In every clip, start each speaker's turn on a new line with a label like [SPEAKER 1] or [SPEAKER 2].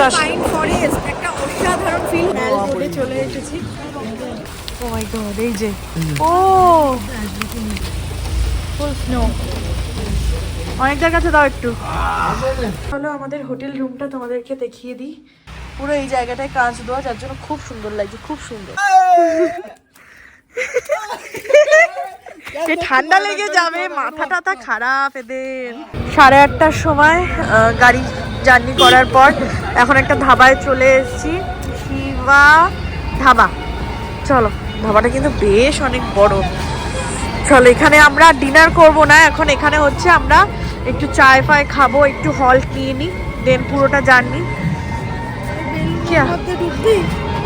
[SPEAKER 1] পঞ্চাশ
[SPEAKER 2] pine forest একটা অসাধারণ ফিল ম্যাল রোডে চলে এসেছি।
[SPEAKER 1] ও মাই গড এই যে। ও ফুল স্নো অনেকটার কাছে দাও একটু। চলো আমাদের হোটেল রুমটা তোমাদেরকে দেখিয়ে দিই। পুরো এই জায়গাটায় কাঁচ দেওয়া যার জন্য খুব সুন্দর লাগছে খুব সুন্দর। ঠান্ডা লেগে যাবে মাথা টাথা খারাপ এদের। সাড়ে আটটার সময় গাড়ি জার্নি করার পর এখন একটা ধাবায় চলে এসেছি শিবা ধাবা। চলো ধাবাটা কিন্তু বেশ অনেক বড়। চলো এখানে আমরা ডিনার করব না এখন এখানে হচ্ছে আমরা একটু চায় ফায় খাব একটু হল কিনে নিই দেন পুরোটা জার্নি।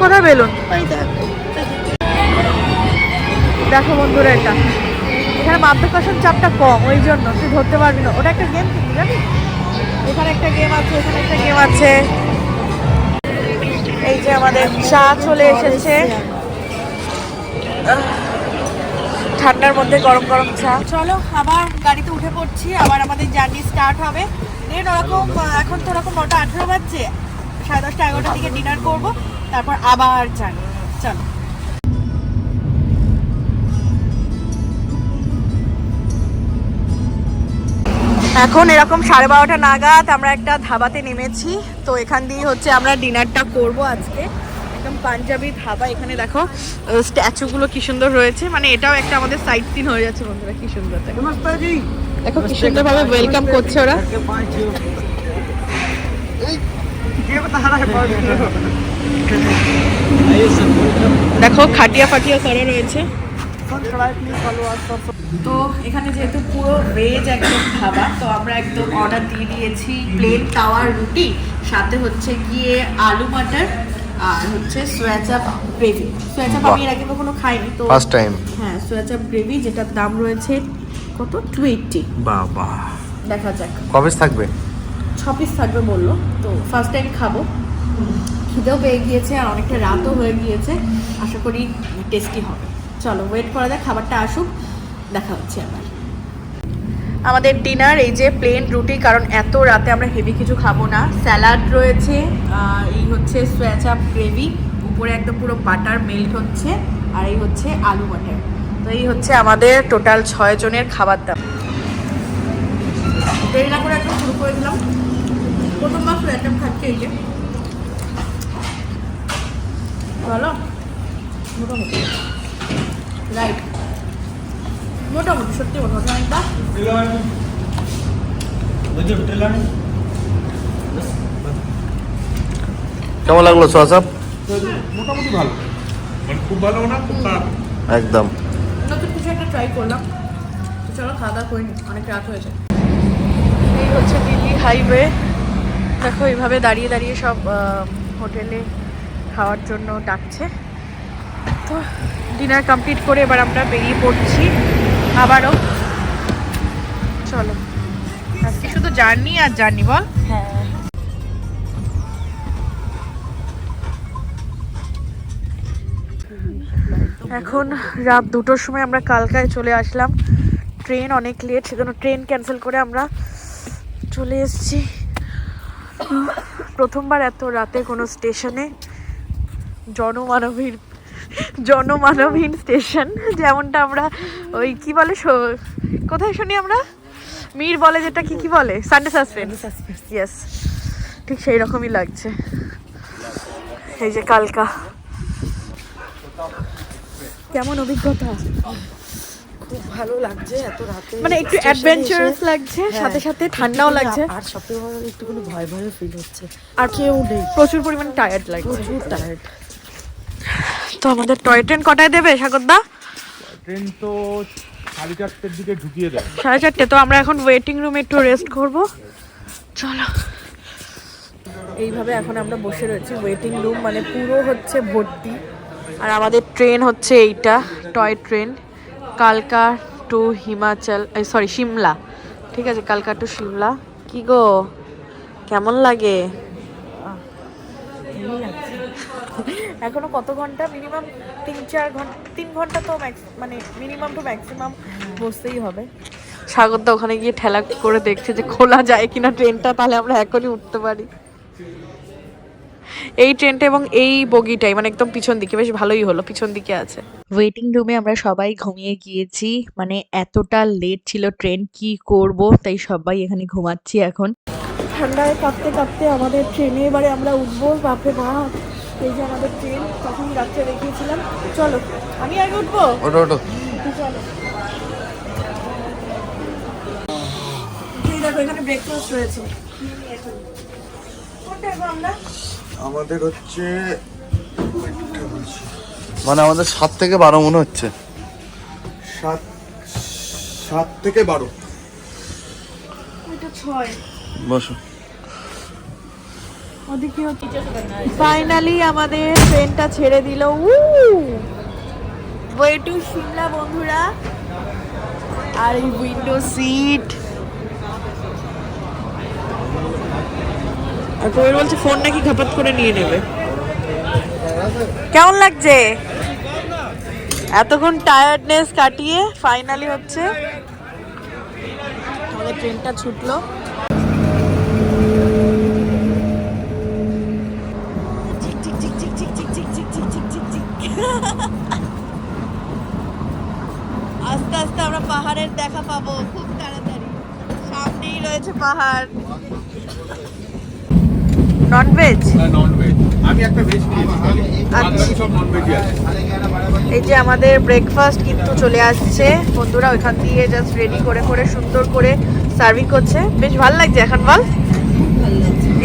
[SPEAKER 1] কোথায় বেলুন? দেখো বন্ধুরা এটা। এখানে মাধ্যাকর্ষণ চাপটা কম, ওই জন্য, তুই ধরতে পারবি না। ওটা একটা গেম কিন্তু, জানিস? এখানে একটা গেম আছে, এখানে একটা গেম আছে। এই যে আমাদের চা চলে এসেছে। ঠান্ডার মধ্যে গরম গরম চা। চলো, আবার গাড়িতে উঠে পড়ছি, আবার আমাদের জার্নি স্টার্ট হবে। দেন ওরকম এখন তো ওরকম নটা আঠেরো বাজছে, সাড়ে দশটা এগারোটার দিকে ডিনার করব, তারপর আবার জার্নি চলো। এখন এরকম সাড়ে বারোটা নাগাদ আমরা একটা ধাবাতে নেমেছি। তো এখান দিয়ে হচ্ছে আমরা ডিনারটা করব আজকে। একদম পাঞ্জাবি ধাবা। এখানে দেখো স্ট্যাচুগুলো কি সুন্দর রয়েছে। মানে এটাও একটা আমাদের সাইড সিন হয়ে যাচ্ছে বন্ধুরা কি সুন্দর দেখো। দেখো কি সুন্দর ভাবে ওয়েলকাম করছে ওরা। দেখো খাটিয়া ফাটিয়া করা রয়েছে। তো এখানে যেহেতু পুরো ভেজ একদম খাবার তো আমরা একদম অর্ডার দিয়ে দিয়েছি প্লেন তাওয়ার রুটি সাথে হচ্ছে গিয়ে আলু মাটার আর হচ্ছে সোয়া চাপ গ্রেভি সোয়া চাপ আমি এর আগে কখনো খাইনি তো
[SPEAKER 3] ফার্স্ট টাইম
[SPEAKER 1] হ্যাঁ সোয়া চাপ গ্রেভি যেটার দাম রয়েছে কত? টু এইটটি
[SPEAKER 3] বাবা।
[SPEAKER 1] দেখা যাক।
[SPEAKER 3] কবে থাকবে?
[SPEAKER 1] ছ পিস থাকবে বলল তো ফার্স্ট টাইম খাব। খিদেও পেয়ে গিয়েছে আর অনেকটা রাতও হয়ে গিয়েছে। আশা করি টেস্টি হবে। চলো ওয়েট করা যাক খাবারটা আসুক। দেখা হচ্ছে আবার আমাদের ডিনার এই যে প্লেন রুটি, কারণ এত রাতে আমরা হেভি কিছু খাব না। স্যালাড রয়েছে এই হচ্ছে সোয়াচাপ গ্রেভি উপরে একদম পুরো বাটার মেল্ট হচ্ছে, আর এই হচ্ছে আলু বাটার তো এই হচ্ছে আমাদের টোটাল ছয় জনের খাবার দাম দেরি না করে একদম শুরু করে দিলাম। সোয়াচাপ খাচ্ছি এই যে। মোটামুটি। রাইট মোটামুটি সত্যি মোটামুটি অনেকটা
[SPEAKER 3] কেমন লাগল সোয়াসাপ
[SPEAKER 4] মোটামুটি ভালো। মানে খুব ভালো না খুব খারাপ।
[SPEAKER 3] একদম।
[SPEAKER 1] নতুন কিছু একটা ট্রাই করলাম। তো চলো খাওয়া দাওয়া করিনি অনেক রাত হয়েছে এই হচ্ছে দিল্লি হাইওয়ে দেখো এইভাবে দাঁড়িয়ে দাঁড়িয়ে সব হোটেলে খাওয়ার জন্য ডাকছে। তো ডিনার কমপ্লিট করে এবার আমরা বেরিয়ে পড়ছি। আবারও। চলো। আজকে শুধু জার্নি আর জার্নি বল। হ্যাঁ। এখন রাত দুটোর সময় আমরা কালকায় চলে আসলাম। ট্রেন অনেক লেট সেজন্য ট্রেন ক্যান্সেল করে আমরা চলে এসেছি। প্রথমবার এত রাতে কোনো স্টেশনে জনমানবহীন জনমানবহীন স্টেশন যেমনটা আমরা ওই কি বলে কোথায় শুনি আমরা? মীর বলে যেটা কি কি বলে? সানডে সাসপেন্স ইয়েস ঠিক সেই রকমই লাগছে। এই যে কালকা। কেমন অভিজ্ঞতা?
[SPEAKER 2] খুব ভালো লাগছে এত রাতে।
[SPEAKER 1] মানে একটু অ্যাডভেঞ্চারাস লাগছে
[SPEAKER 2] হ্যাঁ,
[SPEAKER 1] সাথে সাথে ঠান্ডাও লাগছে।
[SPEAKER 2] আর সবথেকে বড় একটুখানি ভয় ভয় ফিল হচ্ছে।
[SPEAKER 1] আর
[SPEAKER 2] কেউ নেই।
[SPEAKER 1] প্রচুর পরিমাণে টায়ার্ড লাগছে।
[SPEAKER 2] প্রচুর টায়ার্ড
[SPEAKER 1] তো আমাদের টয় ট্রেন কটায় দেবে সাগরদা?
[SPEAKER 4] ট্রেন তো সাড়ে চারটের দিকে ঢুকিয়ে দেয়।
[SPEAKER 1] সাড়ে চারটে তো আমরা এখন ওয়েটিং রুমে একটু রেস্ট করব। চলো। এইভাবে এখন আমরা বসে রয়েছি ওয়েটিং রুম মানে পুরো হচ্ছে ভর্তি। আর আমাদের ট্রেন হচ্ছে এইটা টয় ট্রেন কালকা টু হিমাচল সরি সিমলা। ঠিক আছে কালকা টু সিমলা। কি গো? কেমন লাগে? এখনও কত ঘণ্টা? মিনিমাম তিন চার ঘণ্টা তিন ঘণ্টা তো ম্যাক্স মানে মিনিমাম টু ম্যাক্সিমাম বসতেই হবে। সাগরদা ওখানে গিয়ে ঠেলা করে দেখছে যে খোলা যায় কিনা ট্রেনটা তাহলে আমরা এখনই উঠতে পারি।
[SPEAKER 2] এই ট্রেনটা এবং এই বগিটাই মানে একদম পিছন দিকে বেশ ভালোই হলো পিছন দিকে আছে। ওয়েটিং রুমে আমরা সবাই ঘুমিয়ে গিয়েছি মানে এতটা লেট ছিল ট্রেন কি করব? তাই সবাই এখানে ঘুমাচ্ছি এখন।
[SPEAKER 1] ঠান্ডায় কাঁপতে কাঁপতে আমাদের ট্রেনে এবারে আমরা উঠবো বাপরে বাপ। এই যে আমাদের ট্রেন তখন রাত্রে দেখিয়েছিলাম। চলো আমি আগে উঠবো?
[SPEAKER 3] ওটো ওটো
[SPEAKER 1] চলো। দেখো এখানে ব্রেকফাস্ট রয়েছে।
[SPEAKER 4] আমাদের হচ্ছে
[SPEAKER 3] মানে আমাদের সাত থেকে বারো মনে হচ্ছে।
[SPEAKER 4] সাত সাত থেকে বারো।
[SPEAKER 1] ছয়।
[SPEAKER 3] বসো।
[SPEAKER 1] ওদিকে
[SPEAKER 2] ফাইনালি আমাদের ট্রেনটা ছেড়ে দিল। উ ওয়ে টু সিমলা বন্ধুরা। আর এই উইন্ডো সিট আর কোয়েল বলছে ফোন নাকি ঘাপাত করে নিয়ে নেবে। কেমন লাগছে? এতক্ষণ টায়ার্ডনেস কাটিয়ে ফাইনালি হচ্ছে আমাদের ট্রেনটা ছুটলো। আস্তে আমরা পাহাড়ের দেখা পাবো খুব তাড়াতাড়ি। সামনেই রয়েছে পাহাড়। ননভেজ
[SPEAKER 4] নন ভেজ আমি একটা বাকি সব
[SPEAKER 2] এই যে আমাদের ব্রেকফাস্ট কিন্তু চলে আসছে। বন্ধুরা ওইখান দিয়ে জাস্ট রেডি করে করে সুন্দর করে সার্ভিং করছে। বেশ ভালো লাগছে এখন বল?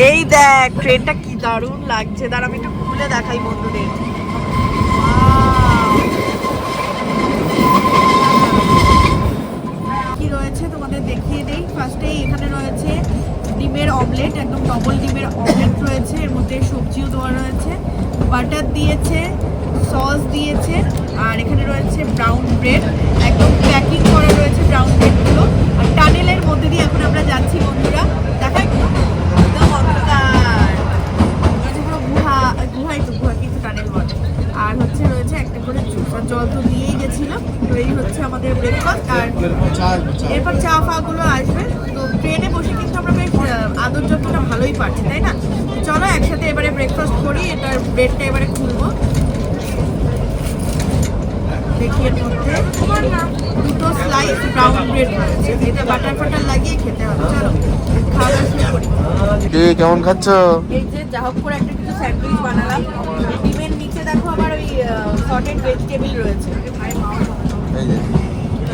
[SPEAKER 2] এই দেখ ট্রেনটা কি দারুণ লাগছে। দাঁড়া আমি একটু খুলে দেখাই বন্ধুদের
[SPEAKER 1] কি রয়েছে তোমাদের ফার্স্টেই এখানে রয়েছে ডিমের অমলেট, একদম ডবল ডিমের অমলেট রয়েছে। এর মধ্যে সবজিও দেওয়া রয়েছে। বাটার দিয়েছে, সস দিয়েছে, আর এখানে রয়েছে ব্রাউন ব্রেড একদম প্যাকিং করা রয়েছে ব্রাউন ব্রেডগুলো আর টানেলের মধ্যে দিয়ে এখন আমরা যাচ্ছি, বন্ধুরা। দেখা একটু। একদম অন্ধকার। গুহা গুহা কিন্তু টানেল বলে আর হচ্ছে রয়েছে একটা করে জুস। আর জল তো দিয়েই গেছিলাম তো এই হচ্ছে আমাদের ব্রেকফাস্ট আর এরপর চা ফা গুলো আসবে। তো ট্রেনে বসে কিন্তু আমরা বেশ আদর যত্নটা ভালোই পাচ্ছি তাই না? চলো একসাথে এবারে ব্রেকফাস্ট করি এটার ব্রেডটা এবারে খুলবো। দেখি এর মধ্যে। দুটো স্লাইস ব্রাউন ব্রেড রয়েছে এটা বাটার ফাটার লাগিয়ে খেতে হবে। চলো খাওয়া দাওয়া শুরু করি।
[SPEAKER 3] কে কেমন খাচ্ছ?
[SPEAKER 1] এই যে যা হোক করে একটা কিছু স্যান্ডউইচ বানালাম। সর্টেড ভেজিটেবল রয়েছে।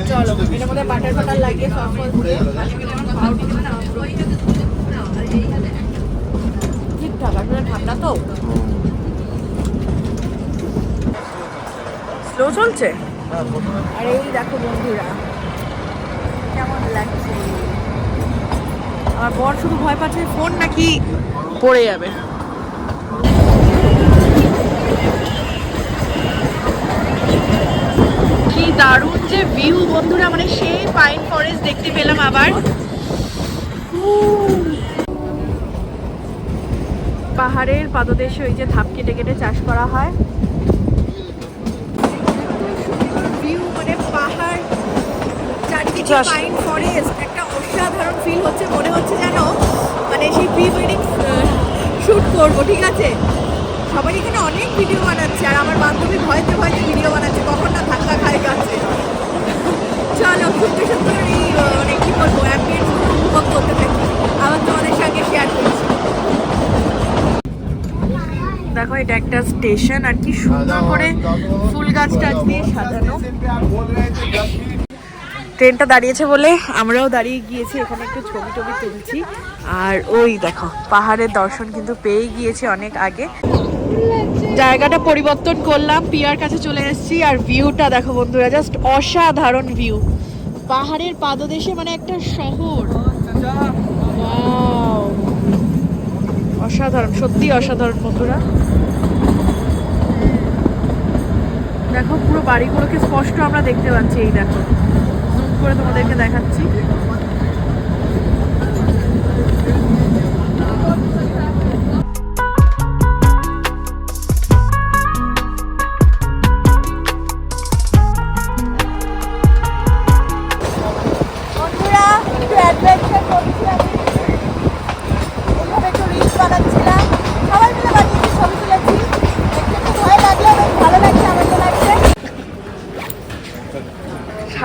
[SPEAKER 1] চলো, এটার মধ্যে বাটার ফাটার লাগিয়ে সস ফস দিয়ে ঠিকঠাক, আসলে ঠান্ডা তো।
[SPEAKER 2] স্লো চলছে?
[SPEAKER 1] আর, এই দেখো বন্ধুরা, কেমন লাগছে।
[SPEAKER 2] আমার বর শুধু ভয় পাচ্ছে ফোন নাকি পড়ে যাবে। কি দারুণ যে ভিউ বন্ধুরা মানে সেই পাইন ফরেস্ট দেখতে পেলাম আবার। পাহাড়ের পাদদেশে ওই যে ধাপ কেটে কেটে চাষ করা হয়।
[SPEAKER 1] ভিউ মানে পাহাড় চারিদিকে
[SPEAKER 2] চাষ।
[SPEAKER 1] পাইন ফরেস্ট একটা অসাধারণ ফিল হচ্ছে মনে হচ্ছে যেন মানে সেই প্রি ওয়েডিং শুট করব ঠিক আছে? সবাই এখানে অনেক ভিডিও বানাচ্ছে আর আমার বান্ধবী ভয়তে ভয়তে ভিডিও বানাচ্ছে কখন না ধাক্কা খায় গাছে চলো এই আহ, মানে কি বলব অ্যাম্বিয়েন্স উপভোগ করতে থাকি আবার তোমাদের সঙ্গে শেয়ার করছি।
[SPEAKER 2] দেখো এটা একটা স্টেশন আর কি সুন্দর করে ফুল গাছ টাছ দিয়ে সাজানো। ট্রেনটা দাঁড়িয়েছে বলে আমরাও দাঁড়িয়ে গিয়েছি এখানে একটু ছবি টবি তুলছি। আর ওই দেখো পাহাড়ের দর্শন কিন্তু পেয়ে গিয়েছে অনেক আগে। জায়গাটা পরিবর্তন করলাম, পিয়ার কাছে চলে এসেছি আর ভিউটা দেখো বন্ধুরা জাস্ট অসাধারণ ভিউ পাহাড়ের পাদদেশে মানে একটা শহর! অসাধারণ সত্যি অসাধারণ বন্ধুরা। দেখো পুরো বাড়িগুলোকে স্পষ্ট আমরা দেখতে পাচ্ছি, এই দেখো। জুম করে তোমাদেরকে দেখাচ্ছি।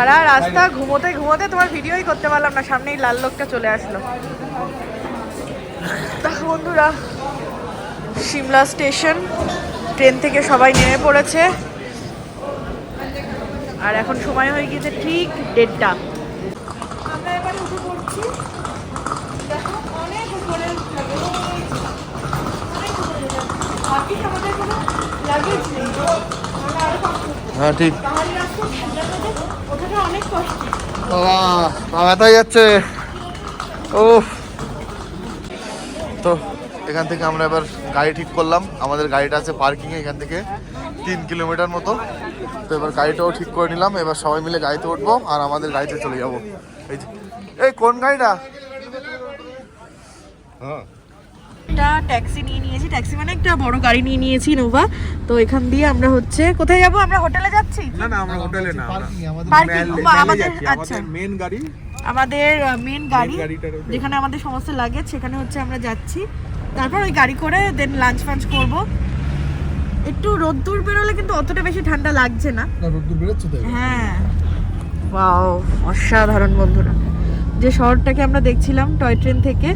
[SPEAKER 1] রাস্তা ঘুমোতে ঘুমোতে তোমার ভিডিওই করতে পারলাম না সামনেই লাল লোকটা চলে আসলো। বন্ধুরা সিমলা স্টেশন ট্রেন থেকে সবাই নেমে পড়েছে। আর এখন সময় হয়ে গিয়েছে ঠিক দেড়টা। আমরা এবারে উঠে পড়ছি। দেখো অনেক উপরে আমাদের কোনো লাগেজ নেই। আমরা আরও কষ্ট
[SPEAKER 3] হ্যাঁ ঠিক
[SPEAKER 1] পাহাড়ি রাস্তা ঠান্ডার মধ্যে ওঠাটা অনেক কষ্ট
[SPEAKER 3] বাবা ব্যথা যাচ্ছে। ও তো, এখান থেকে আমরা এবার গাড়ি ঠিক করলাম। আমাদের গাড়িটা আছে পার্কিং এখান থেকে তিন কিলোমিটার মতো। তো এবার গাড়িটাও ঠিক করে নিলাম। এবার সবাই মিলে গাড়িতে উঠবো আর আমাদের গাড়িতে চলে যাব। এই যে, এই কোন গাড়িটা?
[SPEAKER 1] একটা ট্যাক্সি নিয়ে নিয়েছি। ট্যাক্সি মানে একটা বড় গাড়ি নিয়ে নিয়েছি নোভা তো এখান দিয়ে আমরা হচ্ছে কোথায় যাব? আমরা হোটেলে যাচ্ছি?
[SPEAKER 4] না না আমরা হোটেলে না
[SPEAKER 1] পার্কিং আমাদের আচ্ছা।
[SPEAKER 4] মেন গাড়ি।
[SPEAKER 1] আমাদের মেন গাড়ি যেখানে আমাদের সমস্ত লাগে সেখানে হচ্ছে আমরা যাচ্ছি। তারপর ওই গাড়ি করে দেন লাঞ্চ ফাঞ্চ করব। একটু রোদ্দুর বেরোলে কিন্তু অতটা বেশি ঠান্ডা লাগছে না। হ্যাঁ। ওয়াও অসাধারণ বন্ধুরা। যে শহরটাকে আমরা দেখছিলাম টয় ট্রেন থেকে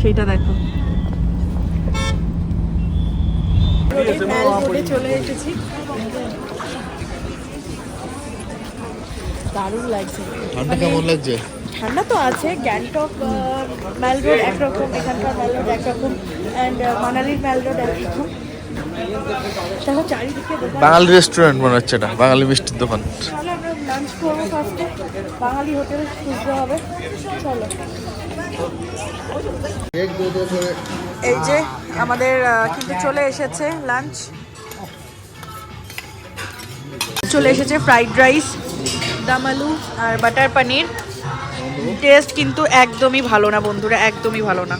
[SPEAKER 1] সেইটা দেখো। চলে এসেছি। দারুণ লাগছে।
[SPEAKER 3] ঠান্ডা কেমন লাগছে?
[SPEAKER 1] ঠান্ডা তো আছে গ্যাংটক ম্যাল রোড একরকম এখানকার ম্যাল রোড একরকম অ্যান্ড মানালির ম্যাল রোড একরকম।
[SPEAKER 3] বাঙালি রেস্টুরেন্ট মনে হচ্ছে এটা বাঙালি মিষ্টির দোকান।
[SPEAKER 1] লাঞ্চ করব ফার্স্টে বাঙালি হোটেল খুঁজতে হবে। চলো। এই যে আমাদের কিন্তু চলে এসেছে লাঞ্চ চলে এসেছে ফ্রাইড রাইস দম আলু আর বাটার পনির টেস্ট কিন্তু একদমই ভালো না বন্ধুরা, একদমই ভালো না।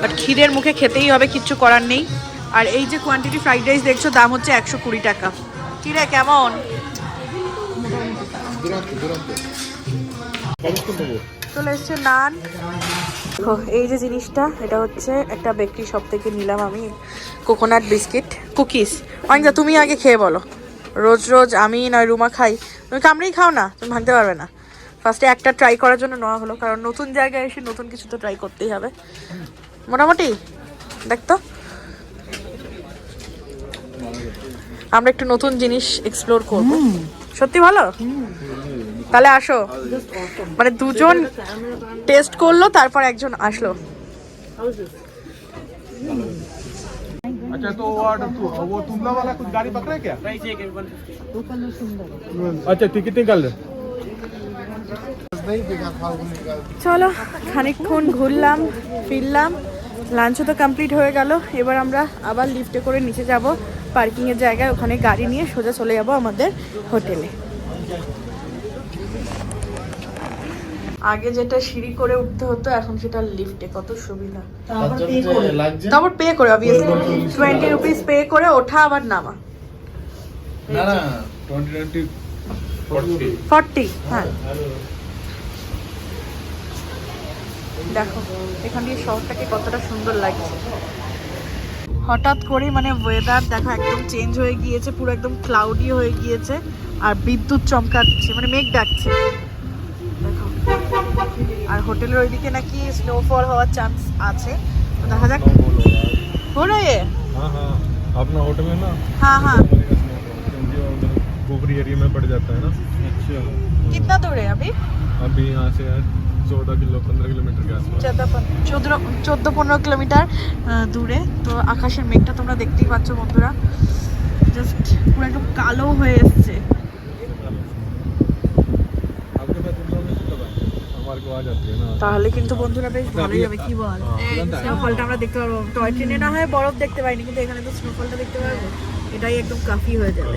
[SPEAKER 1] বাট খিদের মুখে খেতেই হবে, কিচ্ছু করার নেই। আর এই যে কোয়ান্টিটি ফ্রাইড রাইস দেখছ, দাম হচ্ছে একশো কুড়ি টাকা। কি রে, কেমন? চলে এসছে নান। এই যে জিনিসটা এটা হচ্ছে একটা বেকারি শপ থেকে নিলাম আমি কোকোনাট বিস্কিট কুকিজ অনেকদা তুমি আগে খেয়ে বলো। রোজ রোজ আমি নয় রুমা খাই। তুমি কামড়েই খাও না? তুমি ভাঙতে পারবে না। ফার্স্টে একটা ট্রাই করার জন্য নেওয়া হলো কারণ নতুন জায়গায় এসে নতুন কিছু তো ট্রাই করতেই হবে। মোটামুটি দেখতো আমরা একটু নতুন জিনিস এক্সপ্লোর করব। সত্যি ভালো তাহলে আসো মানে দুজন টেস্ট করলো তারপর একজন আসলো
[SPEAKER 4] अच्छा तो वो ऑर्डर वो तुमला वाला कुछ गाड़ी पकड़ा है क्या अच्छा टिकट निकाल रहे
[SPEAKER 1] চলো খানিকক্ষণ ঘুরলাম ফিরলাম লাঞ্চও তো কমপ্লিট হয়ে গেল এবার আমরা আবার লিফটে করে নিচে যাব পার্কিংয়ের জায়গায় ওখানে গাড়ি নিয়ে সোজা চলে যাব আমাদের হোটেলে আগে যেটা সিঁড়ি করে উঠতে হতো এখন সেটা লিফটে। কত সুবিধা। তারপর পে করে। অবভিয়াসলি টোয়েন্টি রুপিস পে করে ওঠা আবার নামা।
[SPEAKER 4] না না টোয়েন্টি
[SPEAKER 1] ফর্টি হ্যাঁ।, হ্যাঁ দেখো এখান দিয়ে শহরটাকে কতটা সুন্দর লাগছে। হঠাৎ করে মানে ওয়েদার দেখো একদম চেঞ্জ হয়ে গিয়েছে পুরো একদম ক্লাউডি হয়ে গিয়েছে আর বিদ্যুৎ চমকাচ্ছে মানে মেঘ ডাকছে। আর হোটেলের ওইদিকে নাকি স্নোফল হওয়ার চান্স আছে তো দেখা যাক हो रहा है
[SPEAKER 4] हाँ हाँ अपना होटल है ना
[SPEAKER 1] हाँ हाँ
[SPEAKER 4] क्योंकि वो उधर गोबरी एरिया में पड़ जाता है ना अच्छा
[SPEAKER 1] कितना दूर है अभी
[SPEAKER 4] अभी यहाँ से चौदह किलो पंद्रह किलोमीटर के आसपास
[SPEAKER 1] চোদ্দ চোদ্দো পনেরো কিলোমিটার আহ, দূরে তো আকাশের মেঘটা তোমরা দেখতেই পাচ্ছ বন্ধুরা জাস্ট পুরো একদম কালো হয়ে এসছে তাহলে কিন্তু বন্ধুরা বেশ ভালোই যাবে কি বল? স্নোফলটা আমরা দেখতে পারব টয় ট্রেনে না হয় বরফ দেখতে পাইনি কিন্তু এখানে তো স্নোফলটা দেখতে পারব এটাই একদম কাফি হয়ে যাবে।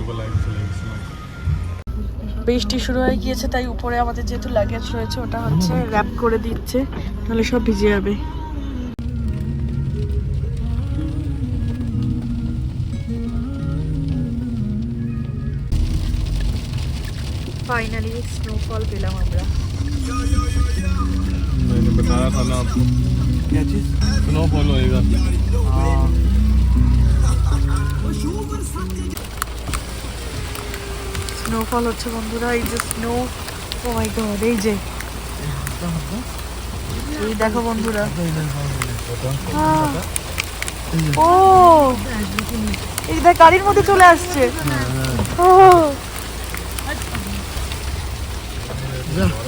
[SPEAKER 1] বৃষ্টি শুরু হয়ে গিয়েছে তাই উপরে আমাদের যেহেতু লাগেজ রয়েছে ওটা হচ্ছে র্যাপ করে দিচ্ছে তাহলে সব ভিজে যাবে। ফাইনালি স্নোফল পেলাম আমরা।
[SPEAKER 4] मैंने बताया था ना आपको क्या चीज स्नोफॉल होएगा
[SPEAKER 1] স্নোফল হচ্ছে বন্ধুরা এই যে স্নো ও মাই গড এই যে এই দেখো বন্ধুরা আহ, ও এই দেখ গাড়ির মধ্যে চলে আসছে ও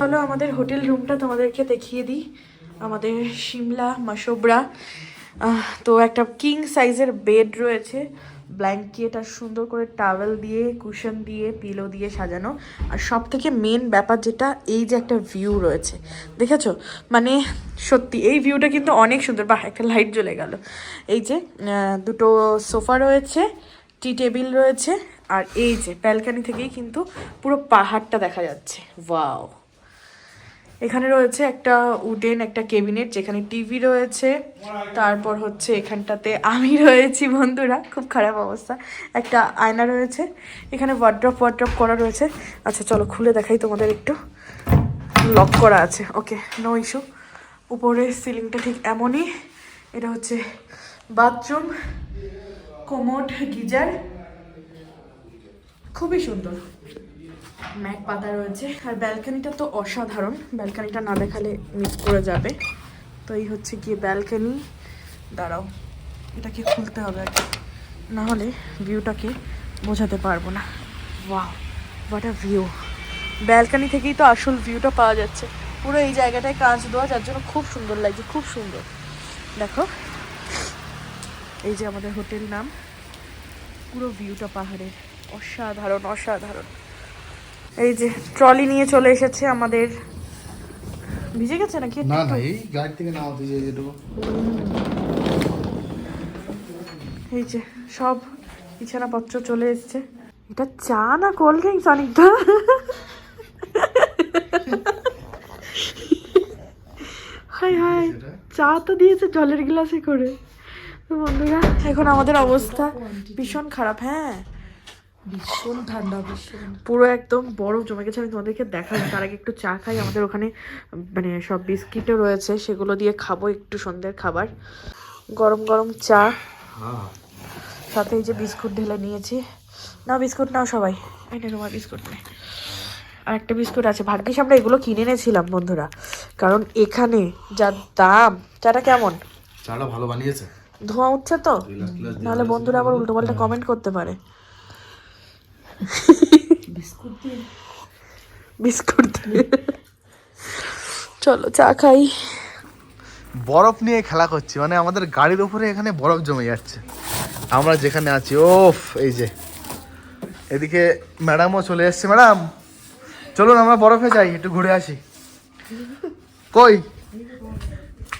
[SPEAKER 1] হলো আমাদের হোটেল রুমটা তোমাদেরকে দেখিয়ে দিই। আমাদের সিমলা মাসোবরা তো একটা কিং সাইজের বেড রয়েছে। ব্ল্যাঙ্কেট আর সুন্দর করে টাওয়েল দিয়ে কুশন দিয়ে পিলো দিয়ে সাজানো। আর সব থেকে মেন ব্যাপার যেটা, এই যে একটা ভিউ রয়েছে। দেখেছ? মানে সত্যি, এই ভিউটা কিন্তু অনেক সুন্দর। বাহ, একটা লাইট জ্বলে গেল। এই যে দুটো সোফা রয়েছে টি টেবিল রয়েছে আর এই যে, ব্যালকানি থেকেই কিন্তু পুরো পাহাড়টা দেখা যাচ্ছে। ওয়াও। এখানে রয়েছে একটা উডেন, একটা কেবিনেট যেখানে টিভি রয়েছে। তারপর হচ্ছে এখানটাতে আমি রয়েছি, বন্ধুরা। খুব খারাপ অবস্থা। একটা আয়না রয়েছে। এখানে ওয়ার্ড্রপ ওয়ার্ড্রপ করা রয়েছে। আচ্ছা চলো খুলে দেখাই তোমাদের একটু। লক করা আছে। ওকে নো ইস্যু উপরে সিলিংটা ঠিক এমনই। এটা হচ্ছে বাথরুম কোমোড গিজার। খুবই সুন্দর। ম্যাট পাতা রয়েছে। আর ব্যালকানিটা তো অসাধারণ। ব্যালকানিটা না দেখালে মিস করে যাবে। তো এই হচ্ছে গিয়ে ব্যালকানি। দাঁড়াও, এটাকে খুলতে হবে আর না হলে ভিউটাকে বোঝাতে পারব না। Wow what a view balcony থেকেই তো আসল ভিউটা পাওয়া যাচ্ছে। পুরো এই জায়গাটায় কাঁচ দেওয়া, যার জন্য খুব সুন্দর লাগছে, খুব সুন্দর। দেখো, এই যে আমাদের হোটেল নাম। পুরো ভিউটা পাহাড়ের। অসাধারণ অসাধারণ। এই যে ট্রলি নিয়ে চলে এসেছে আমাদের। ভিজে গেছে নাকি?
[SPEAKER 3] না? না এই গাড়ি থেকে নামাতে যে যেটুকু
[SPEAKER 1] এই যে সব বিছানাপত্র চলে এসেছে। এটা চা না কোল্ড ড্রিঙ্কস অনেকটা হাই হাই চা তো দিয়েছে জলের গ্লাসে করে। তো বন্ধুরা এখন আমাদের অবস্থা ভীষণ খারাপ হ্যাঁ? ভীষণ ঠান্ডা ভীষণ। পুরো একদম বরফ জমে গেছে। আমি তোমাদেরকে দেখাবো। তার আগে একটু চা খাই। আমাদের ওখানে মানে সব বিস্কিটও রয়েছে। সেগুলো দিয়ে খাব একটু সন্ধ্যের খাবার। গরম গরম চা। সাথে এই যে বিস্কুট ঢেলে নিয়েছি। না বিস্কুট নাও সবাই। এই তোমার বিস্কুট নে আর একটা বিস্কুট আছে। ভাগ্যিস আমরা এগুলো কিনে এনেছিলাম বন্ধুরা। কারণ এখানে যা দাম চাটা কেমন?
[SPEAKER 3] চাটা ভালো বানিয়েছে।
[SPEAKER 1] ধোঁয়া উঠছে তো? নাহলে বন্ধুরা আবার উল্টো পাল্টা কমেন্ট করতে পারে। বিস্কুট চলো, চা খাই।
[SPEAKER 3] বরফ নিয়ে খেলা করছি মানে আমাদের গাড়ির উপরে এখানে বরফ জমে যাচ্ছে। আমরা যেখানে আছি, ওফ, এই যে। এদিকে ম্যাডামও চলে এসছে, ম্যাডাম। চলুন, আমরা বরফে যাই, একটু ঘুরে আসি। কই?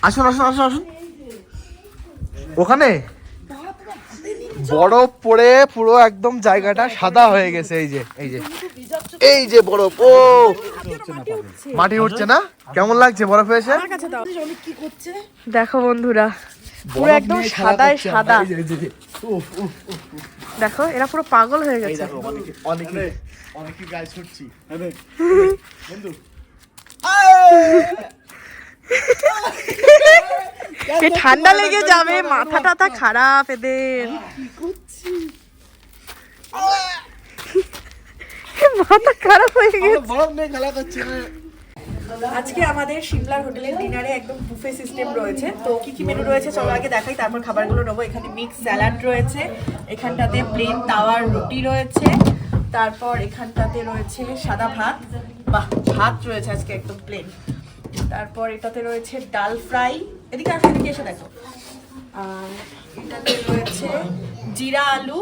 [SPEAKER 3] আসুন আসুন আসুন আসুন। ওখানে? বরফ পড়ে পুরো একদম জায়গাটা সাদা হয়ে গেছে এই যে এই যে। এই যে বরফ ও। মাটি উঠছে না? কেমন লাগছে বরফে এসে?
[SPEAKER 1] দেখো বন্ধুরা পুরো একদম সাদায় সাদা। দেখো এরা পুরো পাগল হয়ে গেছে।
[SPEAKER 3] দেখো অনেকে অনেকে গায়ে ছুটছি। বন্ধু।
[SPEAKER 1] ঠান্ডা লেগে যাবে মাথা টাথা খারাপ এদের। মাথা খারাপ হয়ে গেছে। আজকে আমাদের সিমলার হোটেলের ডিনারে একদম বুফে সিস্টেম রয়েছে। তো কি কি মেনু রয়েছে চলো আগে দেখাই তারপর খাবারগুলো নেব। এখানে মিক্স স্যালাড রয়েছে এখানটাতে প্লেন তাওয়ার রুটি রয়েছে তারপর এখানটাতে রয়েছে সাদা ভাত। বাহ ভাত রয়েছে আজকে একদম প্লেন তারপর এটাতে রয়েছে ডাল ফ্রাই। এদিকে আসো এদিকে এসে দেখো। আর এটাতে রয়েছে জিরা আলু।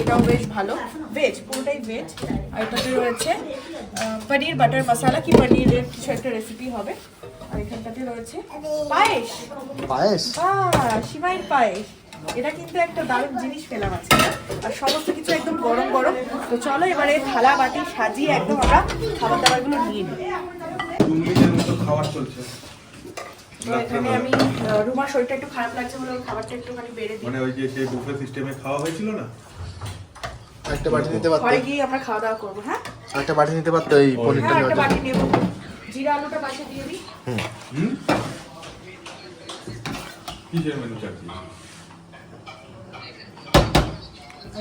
[SPEAKER 1] এটাও বেশ ভালো। ভেজ পুরোটাই ভেজ আর এটাতে রয়েছে পনির বাটার মশলা। কি পনিরের কিছু একটা রেসিপি হবে। আর এখানটাতে রয়েছে পায়েস।
[SPEAKER 3] পায়েস?
[SPEAKER 1] সিমাইয়ের পায়েস। এটা কিন্তু একটা দারুণ জিনিস পেলাম আজকে। আর সমস্ত কিছু একদম গরম গরম। তো চলো এবারে থালা বাটি সাজিয়ে একদম আমরা খাবার দাবারগুলো নিয়ে নিই।
[SPEAKER 4] খাবার চলছে।
[SPEAKER 1] এখানে আমি রুমার শরীরটা একটু খারাপ লাগছে বলে খাবারটা একটুখানি বেড়ে দিই।
[SPEAKER 4] মানে ওই যে সেই বুফে সিস্টেমে খাওয়া হয়েছিল না?
[SPEAKER 3] একটা বাটি নিতে পারতো?
[SPEAKER 1] ঘরে গিয়ে আমরা খাওয়া দাওয়া করব হ্যাঁ?
[SPEAKER 3] একটা বাটি নিতে পারতো এই পনিরটা
[SPEAKER 1] একটা বাটি নেব। জিরা আলুটা পাশে দিয়ে দিই।
[SPEAKER 4] হুম। কিসের মেনু চাচ্ছি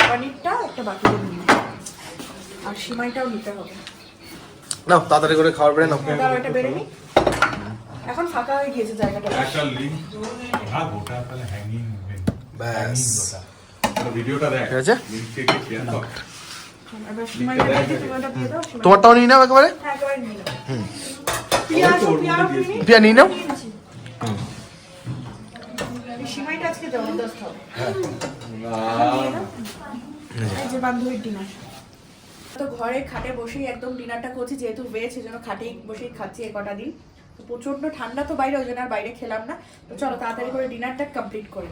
[SPEAKER 1] পনিরটা একটা নিই। আর সিমাইটাও নিতে হবে।
[SPEAKER 3] নাও তাড়াতাড়ি করে খাবার বেড়ে নাও।
[SPEAKER 1] এটা বেড়ে নিই। এখন ফাঁকা হয়ে গিয়েছে জায়গাটা।
[SPEAKER 4] একটা হ্যাঁ গোটা তাহলে হ্যাঙ্গিং
[SPEAKER 3] ব্যাস।
[SPEAKER 4] ভিডিওটা দেখ।
[SPEAKER 3] ঠিক আছে?
[SPEAKER 4] শেয়ার কর
[SPEAKER 3] তোমারটাও নিয়ে নাও একেবারে?
[SPEAKER 1] হ্যাঁ একেবারে নিয়ে নাও। প্রিয়া আসো,
[SPEAKER 4] ওর
[SPEAKER 1] প্রিয়া,
[SPEAKER 4] মধ্যে
[SPEAKER 1] আপনি নিন।
[SPEAKER 3] পিয়া নিয়ে নাও।
[SPEAKER 1] এই সিমাইটা আজকে জবরদস্ত হবে এই যে বান্ধবীর ডিনার। তো ঘরে খাটে বসেই একদম ডিনারটা করছি যেহেতু ভেজ সেজন্য খাটেই বসেই খাচ্ছি এ কটা দিন। তো প্রচণ্ড ঠান্ডা তো বাইরে, ওই জন্য আর বাইরে খেলাম না। তো চলো তাড়াতাড়ি করে ডিনারটা কমপ্লিট করি